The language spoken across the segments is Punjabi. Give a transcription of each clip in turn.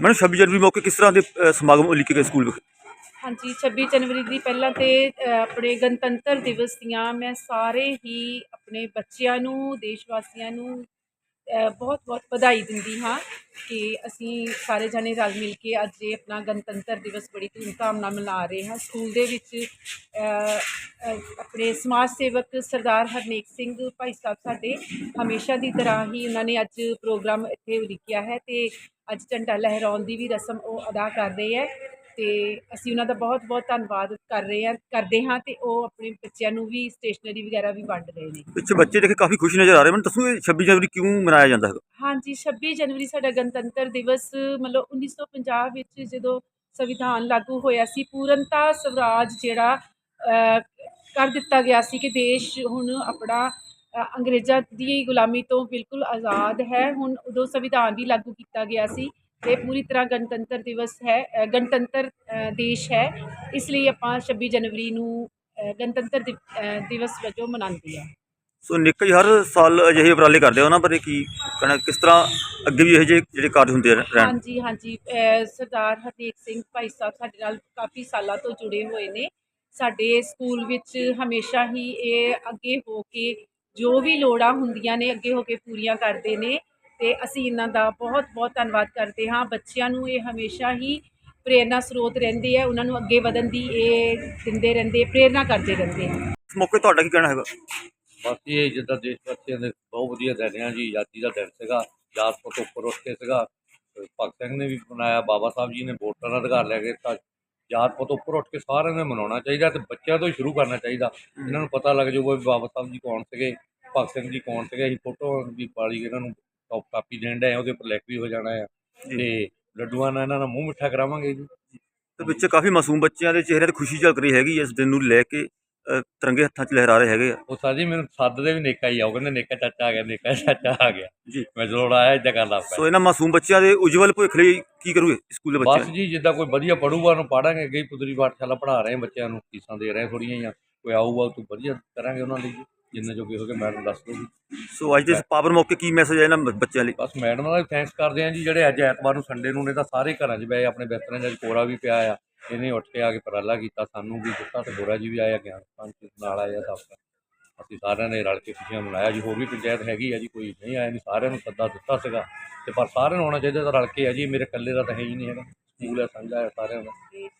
ਮੈਨੂੰ 26 ਜਨਵਰੀ ਮੌਕੇ ਕਿਸ ਤਰ੍ਹਾਂ ਦੇ ਅ, ਸਮਾਗਮ ਉਲੀਕੇ ਗਏ ਸਕੂਲ ਵਿਖੇ? ਹਾਂਜੀ 26 ਜਨਵਰੀ ਦੀ ਪਹਿਲਾਂ ਤੇ ਅ, ਆਪਣੇ ਗਣਤੰਤਰ ਦਿਵਸ ਦੀਆਂ ਮੈਂ ਸਾਰੇ ਹੀ ਆਪਣੇ ਬੱਚਿਆਂ ਨੂੰ ਦੇਸ਼ ਵਾਸੀਆਂ ਨੂੰ ਬਹੁਤ ਬਹੁਤ ਵਧਾਈ ਦਿੰਦੀ ਹਾਂ ਕਿ ਅਸੀਂ ਸਾਰੇ ਜਣੇ ਰਲ ਮਿਲ ਕੇ ਅੱਜ ਇਹ ਆਪਣਾ ਗਣਤੰਤਰ ਦਿਵਸ ਬੜੀ ਧੂਮਧਾਮ ਨਾਲ ਮਨਾ ਰਹੇ ਹਾਂ। ਸਕੂਲ ਦੇ ਵਿੱਚ ਆਪਣੇ ਸਮਾਜ ਸੇਵਕ ਸਰਦਾਰ ਹਰਨੇਕ ਸਿੰਘ ਭਾਈ ਸਾਹਿਬ ਸਾਡੇ ਹਮੇਸ਼ਾ ਦੀ ਤਰ੍ਹਾਂ ਹੀ ਉਹਨਾਂ ਨੇ ਅੱਜ ਪ੍ਰੋਗਰਾਮ ਇੱਥੇ ਉਲੀਕਿਆ ਹੈ ਤੇ ਅੱਜ ਝੰਡਾ ਲਹਿਰਾਉਣ ਦੀ ਵੀ ਰਸਮ ਉਹ ਅਦਾ ਕਰ ਰਹੇ ਹੈ। ਤੇ ਅਸੀਂ ਉਹਨਾਂ ਦਾ ਬਹੁਤ ਬਹੁਤ ਧੰਨਵਾਦ ਕਰ ਰਹੇ ਹਾਂ ਕਰਦੇ ਹਾਂ ਤੇ ਉਹ ਆਪਣੇ ਬੱਚਿਆਂ ਨੂੰ ਵੀ ਸਟੇਸ਼ਨਰੀ ਵਗੈਰਾ ਵੀ ਵੰਡ ਰਹੇ ਨੇ। ਪਿੱਛੇ ਬੱਚੇ ਦੇਖੇ ਕਾਫੀ ਖੁਸ਼ ਨਜ਼ਰ ਆ ਰਹੇ ਮੈਨੂੰ ਦੱਸੋ ਇਹ 26 ਜਨਵਰੀ ਕਿਉਂ ਮਨਾਇਆ ਜਾਂਦਾ ਹੈ ਹਾਂਜੀ 26 ਜਨਵਰੀ ਸਾਡਾ ਗਣਤੰਤਰ ਦਿਵਸ ਮਤਲਬ 1950 ਵਿੱਚ ਜਦੋਂ ਸੰਵਿਧਾਨ ਲਾਗੂ ਹੋਇਆ ਸੀ ਪੂਰਨਤਾ ਸਵਰਾਜ ਜਿਹੜਾ ਕਰ ਦਿੱਤਾ ਗਿਆ ਸੀ ਕਿ ਦੇਸ਼ ਹੁਣ ਆਪਣਾ ਅੰਗਰੇਜ਼ਾਂ ਦੀ ਗੁਲਾਮੀ ਤੋਂ ਬਿਲਕੁਲ ਆਜ਼ਾਦ ਹੈ। ਹੁਣ ਉਦੋਂ ਸੰਵਿਧਾਨ ਵੀ ਲਾਗੂ ਕੀਤਾ ਗਿਆ ਸੀ। ਤੇ ਪੂਰੀ ਤਰ੍ਹਾਂ ਗਣਤੰਤਰ ਦਿਵਸ ਹੈ ਗਣਤੰਤਰ ਦੇਸ਼ ਹੈ। ਇਸ ਲਈ ਆਪਾਂ 26 ਜਨਵਰੀ ਨੂੰ ਗਣਤੰਤਰ ਦਿਵਸ ਵਜੋਂ ਮਨਾਉਂਦੇ ਹਾਂ। ਸੋ ਨਿੱਕ ਜੀ ਹਰ ਸਾਲ ਅਜਿਹੇ ਉਪਰਾਲੇ ਕਰਦੇ ਆ ਉਹਨਾਂ ਬਾਰੇ ਕੀ ਕਹਿਣਾ ਕਿਸ ਤਰ੍ਹਾਂ ਅੱਗੇ ਵੀ ਇਹੋ ਜਿਹੇ ਜਿਹੜੇ ਕਾਰਜ ਹੁੰਦੇ ਰਹਿਣ? ਹਾਂਜੀ ਹਾਂਜੀ। ਸਰਦਾਰ ਹਰਨੇਕ ਸਿੰਘ ਭਾਈ ਸਾਹਿਬ ਸਾਡੇ ਨਾਲ ਕਾਫੀ ਸਾਲਾਂ ਤੋਂ ਜੁੜੇ ਹੋਏ ਨੇ। ਸਾਡੇ ਸਕੂਲ ਵਿੱਚ ਹਮੇਸ਼ਾ ਹੀ ਇਹ ਅੱਗੇ ਹੋ ਕੇ ਜੋ ਵੀ ਲੋੜਾਂ ਹੁੰਦੀਆਂ ਨੇ ਅੱਗੇ ਹੋ ਕੇ ਪੂਰੀਆਂ ਕਰਦੇ ਨੇ। ਤੇ ਅਸੀਂ ਇਹਨਾਂ ਦਾ ਬਹੁਤ ਬਹੁਤ ਧੰਨਵਾਦ ਕਰਦੇ ਹਾਂ। ਬੱਚਿਆਂ ਨੂੰ ਇਹ ਹਮੇਸ਼ਾ ਹੀ ਪ੍ਰੇਰਨਾ ਸਰੋਤ ਰਹਿੰਦੇ ਆ ਉਹਨਾਂ ਨੂੰ ਅੱਗੇ ਵਧਣ ਦੀ ਇਹ ਦਿੰਦੇ ਰਹਿੰਦੇ ਪ੍ਰੇਰਨਾ ਕਰਦੇ ਰਹਿੰਦੇ ਆ। ਇਸ ਮੌਕੇ ਤੁਹਾਡਾ ਕੀ ਕਹਿਣਾ ਹੈਗਾ? ਬਾਕੀ ਇਹ ਜਿੱਦਾਂ ਦੇਸ਼ ਵਾਸੀਆਂ ਦੇ ਬਹੁਤ ਵਧੀਆ ਦਿਨ ਆ ਜੀ। ਆਜ਼ਾਦੀ ਦਾ ਦਿਨ ਸੀਗਾ। ਯਾਦ ਤੋਂ ਉੱਪਰ ਉੱਠ ਕੇ ਸੀਗਾ। ਭਗਤ ਸਿੰਘ ਨੇ ਵੀ ਮਨਾਇਆ ਬਾਬਾ ਸਾਹਿਬ ਜੀ ਨੇ ਵੋਟਾਂ ਦਾ ਅਧਿਕਾਰ ਲੈ ਕੇ ਤਾਂ ਯਾਦ ਤੋਂ ਉੱਪਰ ਉੱਠ ਕੇ ਸਾਰਿਆਂ ਨੇ ਮਨਾਉਣਾ ਚਾਹੀਦਾ ਤੇ ਬੱਚਿਆਂ ਤੋਂ ਹੀ ਸ਼ੁਰੂ ਕਰਨਾ ਚਾਹੀਦਾ। ਇਹਨਾਂ ਨੂੰ ਪਤਾ ਲੱਗ ਜਾਊਗਾ ਵੀ ਬਾਬਾ ਸਾਹਿਬ ਜੀ ਕੌਣ ਸੀਗੇ ਭਗਤ ਸਿੰਘ ਜੀ ਕੌਣ ਸੀਗੇ। ਅਸੀਂ ਫੋਟੋ ਵੀ ਪਾਲੀ ਇਹਨਾਂ ਨੂੰ ਟੌਪ ਕਾਪੀ ਦੇਣ ਆ ਉਹਦੇ ਉੱਪਰ ਲਿਖ ਵੀ ਹੋ ਜਾਣਾ ਆ। ਤੇ ਲੱਡੂਆਂ ਨਾਲ ਇਹਨਾਂ ਦਾ ਮੂੰਹ ਮਿੱਠਾ ਕਰਾਵਾਂਗੇ ਜੀ। ਤੇ ਪਿੱਛੇ ਕਾਫੀ ਮਾਸੂਮ ਬੱਚਿਆਂ ਦੇ ਚਿਹਰੇ ਤੇ ਖੁਸ਼ੀ ਝਲਕ ਰਹੀ ਹੈਗੀ ਇਸ ਦਿਨ ਨੂੰ ਲੈ ਕੇ ਤਿਰੰਗੇ ਹੱਥਾਂ 'ਚ ਲਹਿਰਾ ਰਹੇ ਹੈਗੇ ਉਹ ਸਾਜੀ ਮੈਨੂੰ ਸੱਦਦੇ ਵੀ ਨੇਕਾ ਹੀ ਆਓ ਕਹਿੰਦੇ ਨੇਕਾ ਚਾਚਾ ਆ ਗਿਆ ਨੇਕਾ ਚਾਚਾ ਆ ਗਿਆ। ਜੀ। ਮੈਂ ਜੋੜ ਆਇਆ ਇੱਦਾਂ ਕਰ ਲਾ ਸੋ ਇਹਨਾਂ ਮਾਸੂਮ ਬੱਚਿਆਂ ਦੇ ਉਜਵਲ ਭਵਿੱਖ ਲਈ ਕੀ ਕਰੂਗੇ ਸਕੂਲ ਦੇ ਬਸ ਬੱਚੇ ਜੀ ਜਿੱਦਾਂ ਕੋਈ ਵਧੀਆ ਪੜੂਗਾ ਉਹਨੂੰ ਪੜਾਂਗੇ ਅੱਗੇ ਹੀ ਪੁੱਤਰੀ ਪਾਠਸ਼ਾਲਾ ਪੜ੍ਹਾ ਰਹੇ ਬੱਚਿਆਂ ਨੂੰ ਫੀਸਾਂ ਦੇ ਰਹੇ ਥੋੜੀਆਂ ਜਿਹੀਆਂ। ਕੋਈ ਆਊਗਾ ਤੂੰ ਵਧੀਆ ਕਰਾਂਗੇ ਉਹਨਾਂ ਲਈ ਜੀ ਜਿੰਨੇ ਜੋਗੇ ਹੋਗੇ ਮੈਡਮ ਦੱਸ ਜੀ ਸੋ ਅੱਜ ਦੇ ਇਸ ਪਾਵਰ ਮੌਕੇ ਕੀ ਮੈਸੇਜ ਹੈ ਇਹਨਾਂ ਬ- ਬੱਚਿਆਂ ਲਈ? ਬਸ ਮੈਡਮ ਦਾ ਥੈਂਕਸ ਕਰਦੇ ਹਾਂ ਜੀ ਜਿਹੜੇ ਅੱਜ ਐਤਵਾਰ ਨੂੰ ਸੰਡੇ ਨੂੰ ਨੇ ਤਾਂ ਸਾਰੇ ਘਰਾਂ 'ਚ ਬੈ ਆਪਣੇ ਬਿਸਤਰਿਆਂ 'ਚ ਅੱਜ ਕੋਰਾ ਵੀ ਪਿਆ ਆ। ਇਹਨੇ ਉੱਠ ਕੇ ਆ ਕੇ ਉਪਰਾਲਾ ਕੀਤਾ ਸਾਨੂੰ ਵੀ ਦਿੱਤਾ ਤੇ ਗੋਰਾ ਜੀ ਵੀ ਆਇਆ ਗਿਆਨ ਪੰਚ ਨਾਲ ਆਇਆ ਸਭ। ਅਸੀਂ ਸਾਰਿਆਂ ਨੇ ਰਲ ਕੇ ਖੁਸ਼ੀਆਂ ਮਨਾਇਆ ਜੀ ਹੋਰ ਵੀ ਪੰਚਾਇਤ ਹੈਗੀ ਆ ਜੀ ਕੋਈ ਨਹੀਂ ਆਇਆ ਨਹੀਂ ਸਾਰਿਆਂ ਨੂੰ ਸੱਦਾ ਦਿੱਤਾ ਸੀਗਾ। ਤੇ ਪਰ ਸਾਰਿਆਂ ਨੂੰ ਆਉਣਾ ਚਾਹੀਦਾ ਤਾਂ ਰਲ ਕੇ ਆ ਜੀ ਮੇਰੇ ਇਕੱਲੇ ਦਾ ਤਾਂ ਹੈ ਹੀ ਨਹੀਂ ਹੈਗਾ। ਸਕੂਲ ਹੈ ਸਾਂਝਾ ਹੈ ਸਾਰਿਆਂ ਦਾ।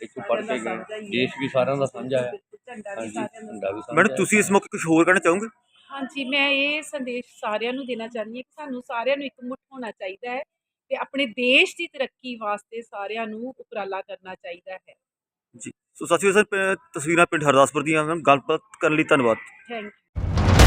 ਇੱਥੋਂ ਪੜ੍ਹ ਕੇ ਗਏ ਦੇਸ਼ ਵੀ ਸਾਰਿਆਂ ਦਾ ਸਾਂਝਾ ਹੈ। ਝੰਡਾ ਵੀ ਹਾਂਜੀ ਸਾਰਿਆਂ ਦਾ ਝੰਡਾ ਵੀ ਸਾਂਝਾ ਮੈਡਮ ਹੈ। ਤੁਸੀਂ ਇਸ ਮੌਕੇ ਕੁਝ ਹੋਰ ਕਹਿਣਾ ਚਾਹੋਗੇ? ਹਾਂਜੀ ਮੈਂ ਇਹ ਸੰਦੇਸ਼ ਸਾਰਿਆਂ ਨੂੰ ਦੇਣਾ ਚਾਹੁੰਦੀ ਹਾਂ ਕਿ ਸਾਨੂੰ ਸਾਰਿਆਂ ਨੂੰ ਇਕਮੁੱਠ ਹੋਣਾ ਚਾਹੀਦਾ ਹੈ ਤੇ ਆਪਣੇ ਦੇਸ਼ ਦੀ ਤਰੱਕੀ ਵਾਸਤੇ ਸਾਰਿਆਂ ਨੂੰ ਉਪਰਾਲਾ ਕਰਨਾ ਚਾਹੀਦਾ ਹੈ। ਜੀ। ਸੋ ਸਾਥੀਓ ਸਰ ਪ- ਤਸਵੀਰਾਂ ਪਿੰਡ ਹਰਦਾਸਪੁਰ ਦੀਆਂ ਹਨ। ਗੱਲਬਾਤ ਕਰਨ ਲਈ ਧੰਨਵਾਦ। Thank you